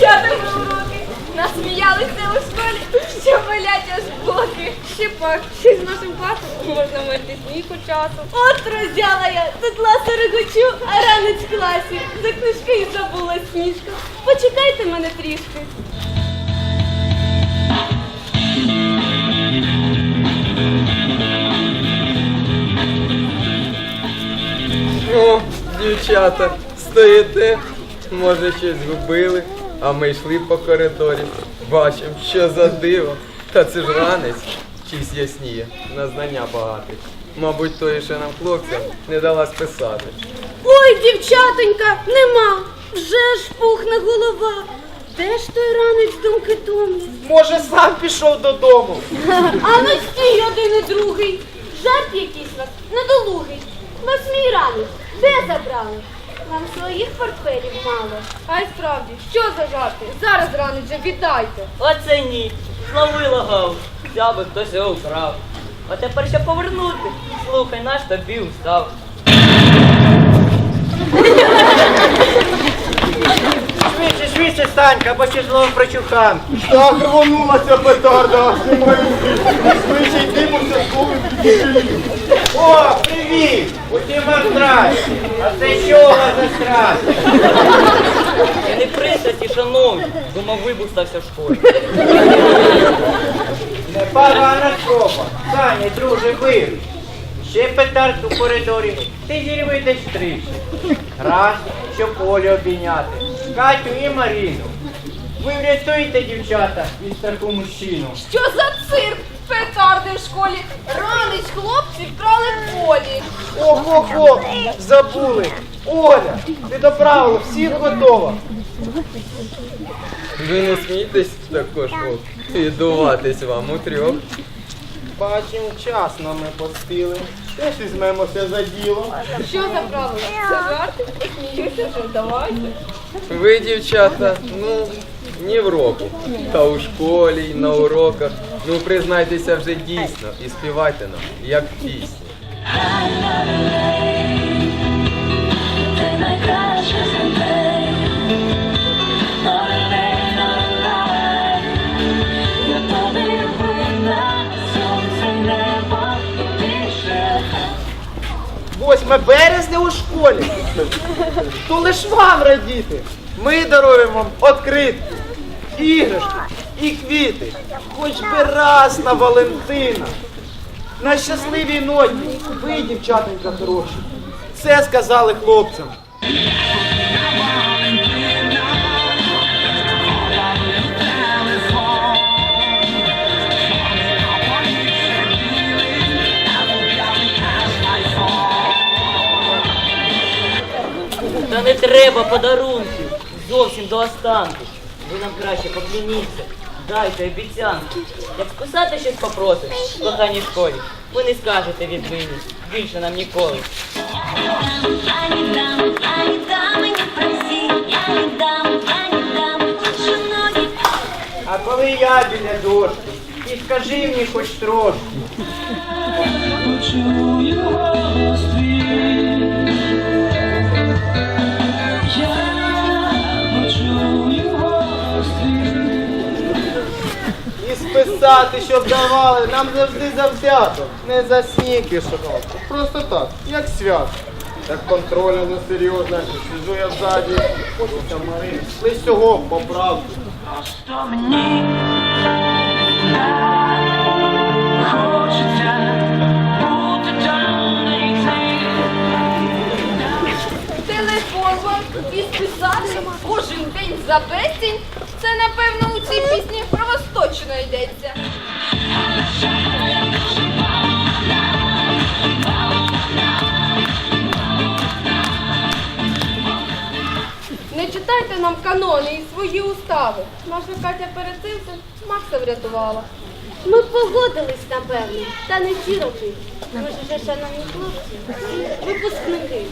дівчата на уроки. Насміялися у школі, що болять аж боки. Ще пак, ще з нашим класом можна мити сміху часом. От розяла я до класу регочу, а ранець в класі. За книжки і забула сніжка. Почекайте мене трішки. О, дівчата, стоїте, може щось згубили, а ми йшли по коридорі. Бачимо, що за диво. Та це ж ранець, чись ясніє, на знання багатий. Мабуть, тої ще нам хлопцям не дала списати. Ой, дівчатонька, нема. Вже ж пухне голова. Де ж той ранець думки томні? Може, сам пішов додому. А ну стій один і другий. Жарт якийсь вас недолугий. Вас мій ранець. Де забрали? Нам своїх портфелів мало. А й справді, що за жарти? Зараз ранець же віддайте. Оце ні. Зловила гав. Взяв би хтось його вкрав. А тепер ще повернути. Слухай, наш тобі устав. Швидше, швидше, Санька, бо ще знову прочухам. Так рвонулася петарда, швидше йди, бо це О, привіт! Усім вам здрасте. А це що у вас за страх? Я не пристрасті, шановні. Думав, вибух стався в школі. Непогана спроба. Саня, друже, виріш. Ще петард у коридорі. Ти зірви десь тричі. Раз, щоб Олю обійняти. Катю і Маріну. Ви врятуєте, дівчата, від страху мужчину. Що за цирк? Петарди в школі. Ранець хлопці вкрали в полі. Ого-го, забули. Оля, ти до правил, всіх готова. Ви не смійтесь також, хлоп. І дуватись вам у трьох. Бачимо, вчасно ми поспіли. Теж візьмемося за діло. Що за правила? Це жарти? Посміюся вже, давайте. Ви, дівчата, ну, ні в року. Та у школі, і на уроках. Ну, признайтеся вже дійсно і співайте нам, як пісні. Ти найкраща землею, Норвей, Норвей, я тобі винна, сонце, небо і більше. 8 березня у школі. То лиш вам радіти. Ми даруємо вам откритки, іграшки і квіти. Хоч би раз на Валентина. На щасливій ноті. Ви, дівчатонька хороші. Це сказали хлопцям. Та не треба подарунків. Зовсім до останку. Ви нам краще покляніться. Дайте обіцянку. Як списати щось попросить в коханій школі, ви не скажете відмінність. Більше нам ніколи. Я не дам, я не дам, не проси, я не дам, я не дам, ноги А коли я біля дошки, і скажи мені хоч трошки. Почую голос твій. Списати, щоб давали, нам завжди завзято. Не за сніки, шановні. Просто так, як свято. Так контрольно серйозно, сижу я ззаді, хочеться Марина. Лиш цього поправку. Просто мені так хочеться бути там, де йти. Телефон вам і списати кожен день за безцінь. Це, напевно, у цій пісні про вас точно йдеться. Не читайте нам канони і свої устави. Наша Катя перед цим Макса врятувала. Ми погодились, напевно, та не всі роки. Ми ж вже, шановні хлопці, випускники.